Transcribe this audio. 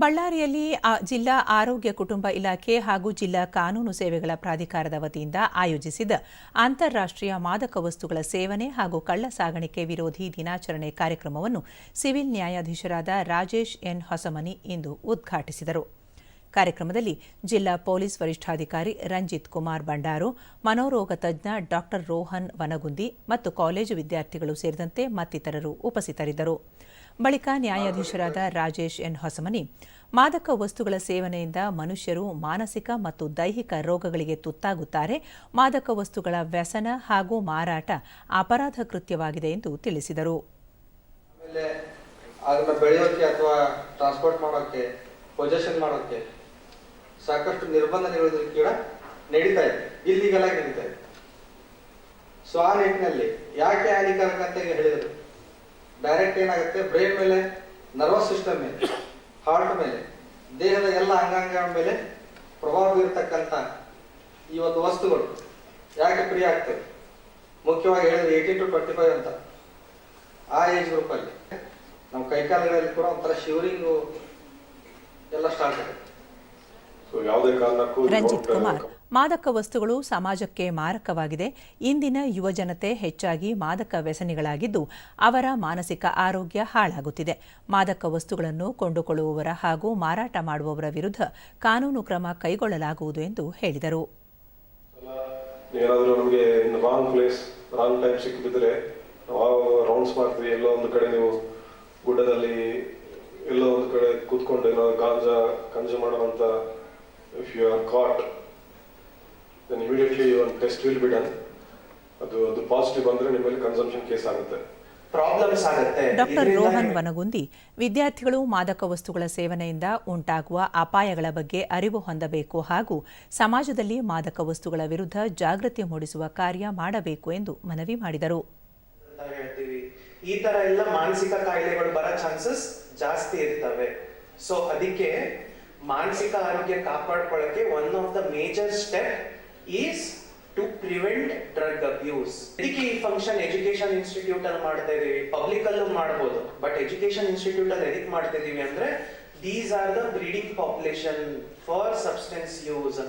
ಬಳ್ಳಾರಿಯಲ್ಲಿ ಜಿಲ್ಲಾ ಆರೋಗ್ಯ ಕುಟುಂಬ ಇಲಾಖೆ ಹಾಗೂ ಜಿಲ್ಲಾ ಕಾನೂನು ಸೇವೆಗಳ ಪ್ರಾಧಿಕಾರದ ವತಿಯಿಂದ ಆಯೋಜಿಸಿದ ಅಂತಾರಾಷ್ಟ್ರೀಯ ಮಾದಕ ವಸ್ತುಗಳ ಸೇವನೆ ಹಾಗೂ ಕಳ್ಳ ಸಾಗಾಣಿಕೆ ವಿರೋಧಿ ದಿನಾಚರಣೆ ಕಾರ್ಯಕ್ರಮವನ್ನು ಸಿವಿಲ್ ನ್ಯಾಯಾಧೀಶರಾದ ರಾಜೇಶ್ ಎನ್. ಹೊಸಮನಿ ಇಂದು ಉದ್ಘಾಟಿಸಿದರು. ಕಾರ್ಯಕ್ರಮದಲ್ಲಿ ಜಿಲ್ಲಾ ಪೊಲೀಸ್ ವರಿಷ್ಠಾಧಿಕಾರಿ ರಂಜಿತ್ ಕುಮಾರ್ ಬಂಡಾರು ಮನೋರೋಗ ತಜ್ಞ ಡಾಕ್ಟರ್ ರೋಹನ್ ವನಗುಂದಿ ಮತ್ತು ಕಾಲೇಜು ವಿದ್ಯಾರ್ಥಿಗಳು ಸೇರಿದಂತೆ ಮತ್ತಿತರರು ಉಪಸ್ಥಿತರಿದ್ದರು. ಬಳಿಕ ನ್ಯಾಯಾಧೀಶರಾದ ರಾಜೇಶ್ ಎನ್ ಹೊಸಮನಿ, ಮಾದಕ ವಸ್ತುಗಳ ಸೇವನೆಯಿಂದ ಮನುಷ್ಯರು ಮಾನಸಿಕ ಮತ್ತು ದೈಹಿಕ ರೋಗಗಳಿಗೆ ತುತ್ತಾಗುತ್ತಾರೆ. ಮಾದಕ ವಸ್ತುಗಳ ವ್ಯಸನ ಹಾಗೂ ಮಾರಾಟ ಅಪರಾಧ ಕೃತ್ಯವಾಗಿದೆ ಎಂದು ತಿಳಿಸಿದರು. ಅದನ್ನ ಬೆಳೆಯೋಕೆ ಅಥವಾ ಟ್ರಾನ್ಸ್ಪೋರ್ಟ್ ಮಾಡೋಕೆ ಮಾಡೋಕೆ ಸಾಕಷ್ಟು ನಿರ್ಬಂಧನೆಗಳು ಕೂಡ ನಡೀತಾ ಇದೆ. ಇಲ್ಲಿಗೆಲ್ಲ ನಡೀತಾ ಇದೆ. ಸೊ ಆ ನಿಟ್ಟಿನಲ್ಲಿ ಯಾಕೆ ಹಾನಿಕಾರಕ ಅಂತ ಹೇಳಿದ್ರು? ಡೈರೆಕ್ಟ್ ಏನಾಗುತ್ತೆ? ಬ್ರೈನ್ ಮೇಲೆ ನರ್ವಸ್ ಸಿಸ್ಟಮ್ ಮೇಲೆ ಹಾರ್ಟ್ ಮೇಲೆ, ದೇಹದ ಎಲ್ಲ ಅಂಗಾಂಗಗಳ ಮೇಲೆ ಪ್ರಭಾವ ಬೀರ್ತಕ್ಕಂಥ ಈ ಒಂದು ವಸ್ತುಗಳು ಯಾಕೆ ಪ್ರಿಯ ಆಗ್ತವೆ? ಮುಖ್ಯವಾಗಿ ಹೇಳಿದ್ರೆ ಏಯ್ಟೀನ್ ಟು ಟ್ವೆಂಟಿ ಫೈವ್ ಅಂತ. ಆ ಏಜ್ ಗ್ರೂಪ್ ಅಲ್ಲಿ. ನಮ್ಮ ಕೈಕಾಲುಗಳಲ್ಲಿ ಕೂಡ ಒಂಥರ ಶಿವರಿಂಗು ಎಲ್ಲ ಸ್ಟಾರ್ಟ್ ಆಗುತ್ತೆ ಸೊ ಯಾವುದೇ ಕಾರಣಕ್ಕೂ ಇದು ರಂಜಿತ್ ಕುಮಾರ್ ಮಾದಕ ವಸ್ತುಗಳು ಸಮಾಜಕ್ಕೆ ಮಾರಕವಾಗಿದೆ. ಇಂದಿನ ಯುವಜನತೆ ಹೆಚ್ಚಾಗಿ ಮಾದಕ ವ್ಯಸನಿಗಳಾಗಿದ್ದು ಅವರ ಮಾನಸಿಕ ಆರೋಗ್ಯ ಹಾಳಾಗುತ್ತಿದೆ. ಮಾದಕ ವಸ್ತುಗಳನ್ನು ಕೊಂಡುಕೊಳ್ಳುವವರ ಹಾಗೂ ಮಾರಾಟ ಮಾಡುವವರ ವಿರುದ್ಧ ಕಾನೂನು ಕ್ರಮ ಕೈಗೊಳ್ಳಲಾಗುವುದು ಎಂದು ಹೇಳಿದರು. ಗುಡ್ಡದಲ್ಲಿ ಎಲ್ಲೋ ಒಂದು ಕಡೆ ಕೂತ್ಕೊಂಡು ಏನೋ ಗಾಂಜಾ ಕನ್ಸ್ಯೂಮ್ ಮಾಡೋವಂಥ if you are caught, then immediately ಒಂದು ಟೆಸ್ಟ್ ವಿಲ್ ಬಿ ಡನ್ ಅದು ಅದು ಪಾಸಿಟಿವ್ ಬಂದರೆ ನಿಮ್ಮಲ್ಲಿ ಮೇಲೆ ಕನ್ಸಂಪ್ಷನ್ ಕೇಸ್ ಆಗುತ್ತೆ. ಪ್ರಾಬ್ಲಮ್ಸ್ ಆಗುತ್ತೆ. ಡಾಕ್ಟರ್ ರೋಹನ್ ವನಗುಂದಿ ವಿದ್ಯಾರ್ಥಿಗಳು ಮಾದಕ ವಸ್ತುಗಳ ಸೇವನೆಯಿಂದ ಉಂಟಾಗುವ ಅಪಾಯಗಳ ಬಗ್ಗೆ ಅರಿವು ಹೊಂದಬೇಕು ಹಾಗೂ ಸಮಾಜದಲ್ಲಿ ಮಾದಕ ವಸ್ತುಗಳ ವಿರುದ್ಧ ಜಾಗೃತಿ ಮೂಡಿಸುವ ಕಾರ್ಯ ಮಾಡಬೇಕು ಎಂದು ಮನವಿ ಮಾಡಿದರು. ಈ ತರ ಎಲ್ಲ ಮಾನಸಿಕ ಕಾಯಿಲೆಗಳು ಬರೋ ಚಾನ್ಸಸ್ ಜಾಸ್ತಿ ಇರ್ತವೆ. ಸೊ ಅದಕ್ಕೆ ಮಾನಸಿಕ ಆರೋಗ್ಯ ಕಾಪಾಡ್ಕೊಳ್ಳಕ್ಕೆ one of the major step is to prevent drug abuse ಇದಕ್ಕೆ ಈ ಫಂಕ್ಷನ್ ಎಜುಕೇಶನ್ ಇನ್ಸ್ಟಿಟ್ಯೂಟ್ ಅಲ್ಲಿ ಮಾಡ್ತಾ ಇದೀವಿ. ಪಬ್ಲಿಕ್ ಅಲ್ಲೂ ಮಾಡ್ಬೋದು. ಬಟ್ ಎಜುಕೇಶನ್ ಇನ್ಸ್ಟಿಟ್ಯೂಟ್ ಅಲ್ಲಿ ಎದಕ್ಕೆ ಮಾಡ್ತಾ ಇದೀವಿ ಅಂದ್ರೆ these are the breeding population for substance use